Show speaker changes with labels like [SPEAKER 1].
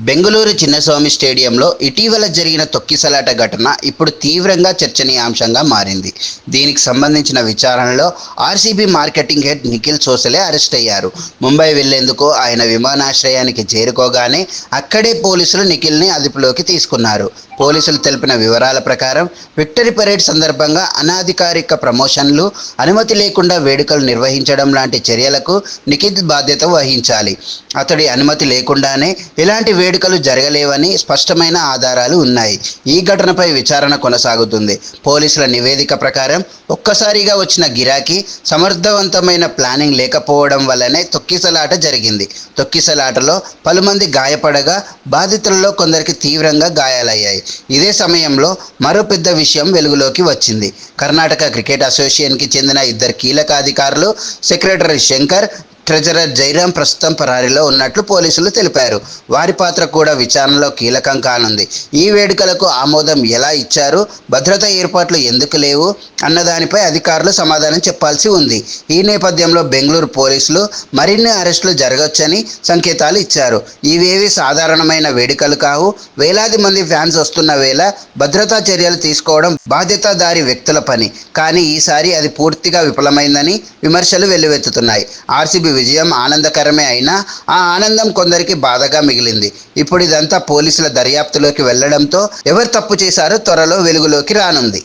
[SPEAKER 1] బెంగళూరు చిన్నస్వామి స్టేడియంలో ఇటీవల జరిగిన తొక్కిసలాట ఘటన ఇప్పుడు తీవ్రంగా చర్చనీయాంశంగా మారింది. దీనికి సంబంధించిన విచారణలో RCB marketing head Nikhil Sosale arrest అయ్యారు. ముంబై వెళ్ళేందుకు ఆయన విమానాశ్రయానికి చేరుకోగానే అక్కడే పోలీసులు నిఖిల్ని అదుపులోకి తీసుకున్నారు. పోలీసులు తెలిపిన వివరాల ప్రకారం విక్టరీ పరేడ్ సందర్భంగా అనాధికారిక ప్రమోషన్లు అనుమతి లేకుండా వేడుకలు నిర్వహించడం లాంటి చర్యలకు నిఖిత్ బాధ్యత వహించాలి. అతడి అనుమతి లేకుండానే ఇలాంటి వేడుకలు జరగలేవని స్పష్టమైన ఆధారాలు ఉన్నాయి. ఈ ఘటనపై విచారణ కొనసాగుతుంది. పోలీసుల నివేదిక ప్రకారం ఒక్కసారిగా వచ్చిన గిరాకీ సమర్థవంతమైన ప్లానింగ్ లేకపోవడం వల్లనే తొక్కిసలాట జరిగింది. తొక్కిసలాటలో పలుమంది గాయపడగా బాధితులలో కొందరికి తీవ్రంగా గాయాలయ్యాయి. ఇదే సమయంలో మరో పెద్ద విషయం వెలుగులోకి వచ్చింది. కర్ణాటక క్రికెట్ అసోసియేషన్కి చెందిన ఇద్దరు కీలక అధికారులు సెక్రటరీ శంకర్ ట్రెజరర్ జైరాం ప్రస్తుతం పరారీలో ఉన్నట్లు పోలీసులు తెలిపారు. వారి పాత్ర కూడా విచారణలో కీలకం కానుంది. ఈ వేడుకలకు ఆమోదం ఎలా ఇచ్చారు? భద్రతా ఏర్పాట్లు ఎందుకు లేవు? అన్నదానిపై అధికారులు సమాధానం చెప్పాల్సి ఉంది. ఈ నేపథ్యంలో బెంగళూరు పోలీసులు మరిన్ని అరెస్టులు జరగవచ్చని సంకేతాలు ఇచ్చారు. ఇవేవి సాధారణమైన వేడుకలు కావు. వేలాది మంది ఫ్యాన్స్ వస్తున్న వేళ భద్రతా చర్యలు తీసుకోవడం బాధ్యతాదారి వ్యక్తుల పని. కానీ ఈసారి అది పూర్తిగా విఫలమైందని విమర్శలు వెల్లువెత్తుతున్నాయి. ఆర్సీబీ విజయం ఆనందకరమే అయినా ఆ ఆనందం కొందరికి బాధగా మిగిలింది. ఇప్పుడు ఇదంతా పోలీసుల దర్యాప్తులోకి వెళ్ళడంతో ఎవరు తప్పు చేశారో త్వరలో వెలుగులోకి రానుంది.